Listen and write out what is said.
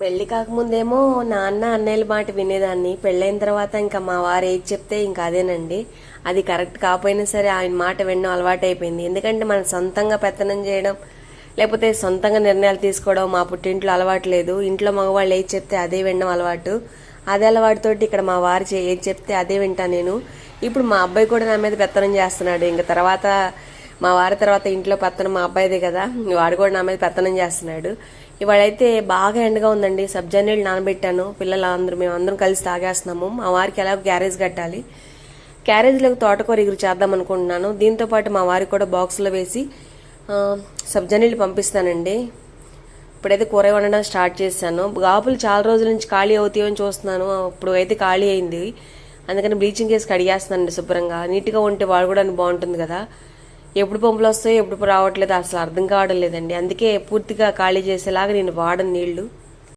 పెళ్ళి కాకముందేమో నాన్న అన్నయ్యల మాట వినేదాన్ని. పెళ్ళైన తర్వాత ఇంకా మా వారు ఏది చెప్తే ఇంకా అదేనండి. అది కరెక్ట్ కాకపోయినా సరే ఆయన మాట వినడం అలవాటైపోయింది. ఎందుకంటే మనం సొంతంగా పెత్తనం చేయడం లేకపోతే సొంతంగా నిర్ణయాలు తీసుకోవడం మా పుట్టింట్లో అలవాటు లేదు. ఇంట్లో మగవాళ్ళు ఏది చెప్తే అదే వినడం అలవాటు. అదే అలవాటుతోటి ఇక్కడ మా వారు చే- ఏది చెప్తే అదే వింటా నేను. ఇప్పుడు మా అబ్బాయి కూడా నా మీద పెత్తనం చేస్తున్నాడు. ఇంకా తర్వాత మా వారి తర్వాత ఇంట్లో పెత్తనం మా అబ్బాయిదే కదా. వాడు కూడా నా మీద పెత్తనం చేస్తున్నాడు. ఇవాళైతే బాగా ఎండగా ఉందండి. సబ్జా నీళ్ళు నానబెట్టాను. పిల్లలు అందరూ మేము అందరం కలిసి తాగేస్తున్నాము. మా వారికి ఎలా గ్యారేజ్ కట్టాలి. క్యారేజ్లోకి తోటకూర ఎగురు చేద్దాం అనుకుంటున్నాను. దీంతో పాటు మా వారికి కూడా బాక్స్లో వేసి సబ్జా నీళ్ళు పంపిస్తానండి. ఇప్పుడైతే కూర వండడం స్టార్ట్ చేశాను. గాపులు చాలా రోజుల నుంచి ఖాళీ అవుతాయని చూస్తున్నాను. ఇప్పుడు అయితే ఖాళీ అయింది. అందుకని బ్లీచింగ్ వేసి కడిగేస్తానండి శుభ్రంగా. నీట్గా ఉంటే వాడుకోవడానికి బాగుంటుంది కదా. ఎప్పుడు పంపులు వస్తాయో ఎప్పుడు రావట్లేదు అసలు అర్థం కావడం లేదండి. అందుకే పూర్తిగా ఖాళీ చేసేలాగా నేను వాడను నీళ్ళు.